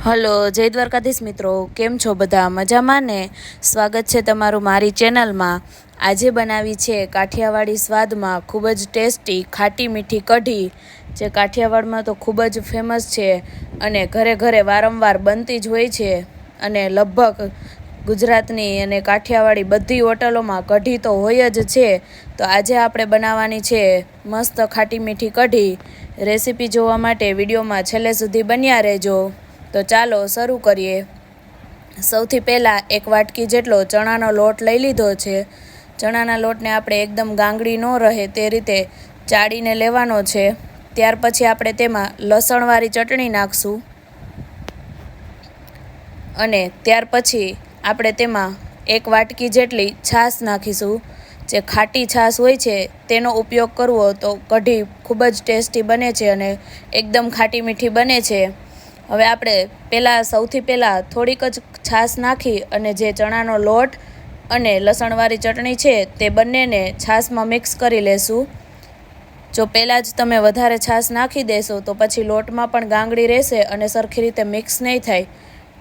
Hello, જય દ્વારકાધીશ મિત્રો. કેમ છો બધા? મજામાં ને? સ્વાગત છે તમારું મારી ચેનલમાં. આજે બનાવી છે કાઠિયાવાડી સ્વાદમાં ખૂબ જ ટેસ્ટી ખાટી મીઠી કઢી, જે કાઠિયાવાડમાં તો ખૂબ જ ફેમસ છે અને ઘરે ઘરે વારંવાર બનતી જ હોય છે. અને લગભગ ગુજરાતની અને કાઠિયાવાડી બધી હોટલોમાં કઢી તો હોય જ છે. તો આજે આપણે બનાવવાની છે મસ્ત ખાટી મીઠી કઢી. રેસીપી જોવા માટે વિડીયોમાં છેલ્લે સુધી બન્યા રહેજો. તો ચાલો શરૂ કરીએ. સૌથી પહેલાં એક વાટકી જેટલો ચણાનો લોટ લઈ લીધો છે. ચણાના લોટને આપણે એકદમ ગાંગડી ન રહે તે રીતે ચાળીને લેવાનો છે. ત્યાર પછી આપણે તેમાં લસણવાળી ચટણી નાખશું. અને ત્યાર પછી આપણે તેમાં એક વાટકી જેટલી છાશ નાખીશું. જે ખાટી છાશ હોય છે તેનો ઉપયોગ કરવો તો કઢી ખૂબ જ ટેસ્ટી બને છે અને એકદમ ખાટી મીઠી બને છે. હવે આપણે પહેલાં સૌથી પહેલાં થોડીક જ છાશ નાખી અને જે ચણાનો લોટ અને લસણવાળી ચટણી છે તે બંનેને છાશમાં મિક્સ કરી લેશું. જો પહેલાં જ તમે વધારે છાશ નાખી દેશો તો પછી લોટમાં પણ ગાંગડી રહેશે અને સરખી રીતે મિક્સ નહીં થાય.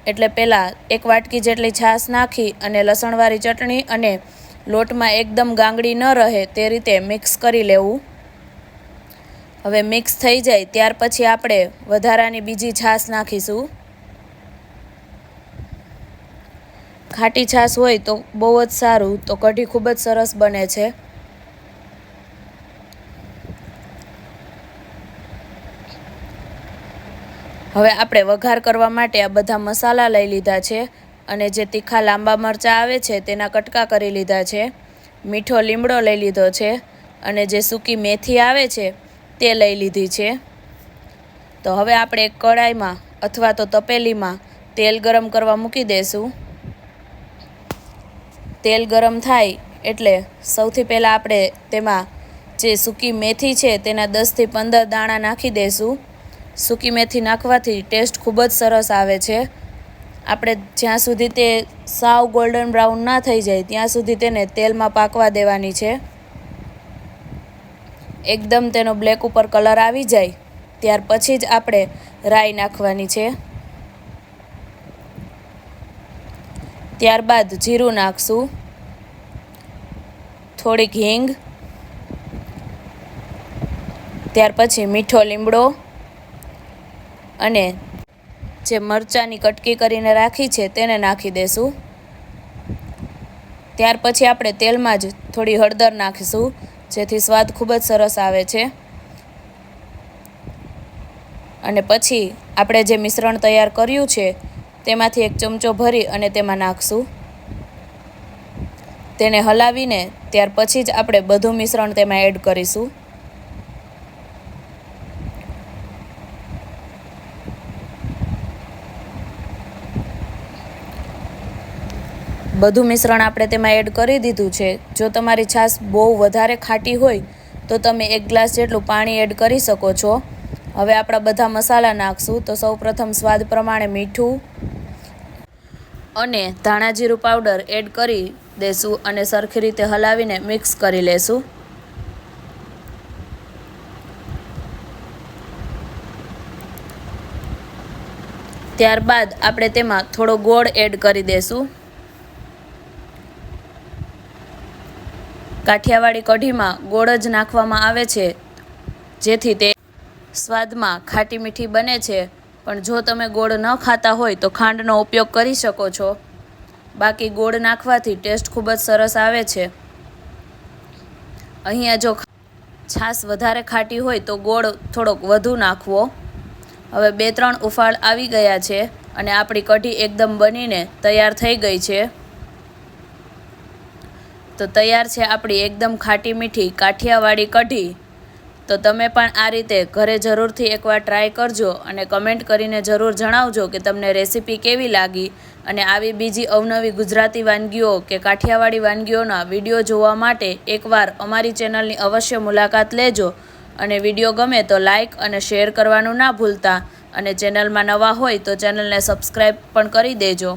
એટલે પહેલાં એક વાટકી જેટલી છાશ નાખી અને લસણવાળી ચટણી અને લોટમાં એકદમ ગાંગડી ન રહે તે રીતે મિક્સ કરી લેવું. હવે મિક્સ થઈ જાય, ત્યાર પછી આપણે વધારાની બીજી છાશ નાખીશું. ખાટી છાશ હોય તો બહુ જ સારું, તો કઢી ખૂબ જ સરસ બને છે. હવે આપણે વઘાર કરવા માટે આ બધા મસાલા લઈ લીધા છે અને જે તીખા લાંબા મરચાં આવે છે તેના કટકા કરી લીધા છે. મીઠો લીમડો લઈ લીધો છે અને જે સૂકી મેથી આવે છે તે લઈ લીધી છે. તો હવે આપણે એક કઢાઈમાં અથવા તો તપેલીમાં તેલ ગરમ કરવા મૂકી દઈશું તેલ ગરમ થાય એટલે સૌથી પહેલાં આપણે તેમાં જે સૂકી મેથી છે તેના દસથી પંદર દાણા નાખી દઈશું સૂકી મેથી નાખવાથી ટેસ્ટ ખૂબ જ સરસ આવે છે. આપણે જ્યાં સુધી તે સાવ ગોલ્ડન બ્રાઉન ના થઈ જાય, ત્યાં સુધી તેને તેલમાં પાકવા દેવાની છે. એકદમ તેનો બ્લેક ઉપર કલર આવી જાય, ત્યાર પછી જ આપણે રાઈ નાખવાની છે. ત્યારબાદ જીરું નાખશું, થોડીક હિંગ, ત્યાર પછી મીઠો લીમડો અને જે મરચાંની કટકી કરીને રાખી છે તેને નાખી દેશું. ત્યાર પછી આપણે તેલમાં જ થોડી હળદર નાખીશું. જેથી સ્વાદ ખૂબ જ સરસ આવે છે. અને પછી આપણે જે મિશ્રણ તૈયાર કર્યું છે, તેમાંથી એક ચમચો ભરી અને તેમાં નાખશું. તેને હલાવીને ત્યાર પછી જ આપણે બધું મિશ્રણ તેમાં એડ કરીશું. બધું મિશ્રણ આપણે તેમાં એડ કરી દીધું છે. જો તમારી છાશ બહુ વધારે ખાટી હોય, તો તમે એક ગ્લાસ જેટલું પાણી એડ કરી શકો છો. હવે આપણા બધા મસાલા નાખશું. તો સૌ પ્રથમ સ્વાદ પ્રમાણે મીઠું અને ધાણા જીરું પાવડર એડ કરી દેશું અને સરખી રીતે હલાવીને મિક્સ કરી લેશું. ત્યારબાદ આપણે તેમાં થોડો ગોળ એડ કરી દઈશું કાઠિયાવાડી કઢીમાં ગોળ જ નાખવામાં આવે છે. જેથી તે સ્વાદમાં ખાટી મીઠી બને છે. પણ જો તમે ગોળ ન ખાતા હોય તો ખાંડનો ઉપયોગ કરી શકો છો. બાકી ગોળ નાખવાથી ટેસ્ટ ખૂબ જ સરસ આવે છે. અહીંયા જો છાશ વધારે ખાટી હોય તો ગોળ થોડોક વધુ નાખવો. હવે બે ત્રણ ઉફાળ આવી ગયા છે અને આપણી કઢી એકદમ બનીને તૈયાર થઈ ગઈ છે. તો તૈયાર છે આપણી એકદમ ખાટી મીઠી કાઠિયાવાડી કઢી. તો તમે પણ આ રીતે ઘરે જરૂરથી એકવાર ટ્રાય કરજો અને કમેન્ટ કરીને જરૂર જણાવજો કે તમને રેસીપી કેવી લાગી અને આવી બીજી અવનવી ગુજરાતી વાનગીઓ કે કાઠિયાવાડી વાનગીઓના વીડિયો જોવા માટે એકવાર અમારી ચેનલની અવશ્ય મુલાકાત લેજો. અને વીડિયો ગમે તો લાઈક અને શેર કરવાનું ના ભૂલતા અને ચેનલમાં નવા હોય તો ચેનલને સબસ્ક્રાઈબ પણ કરી દેજો.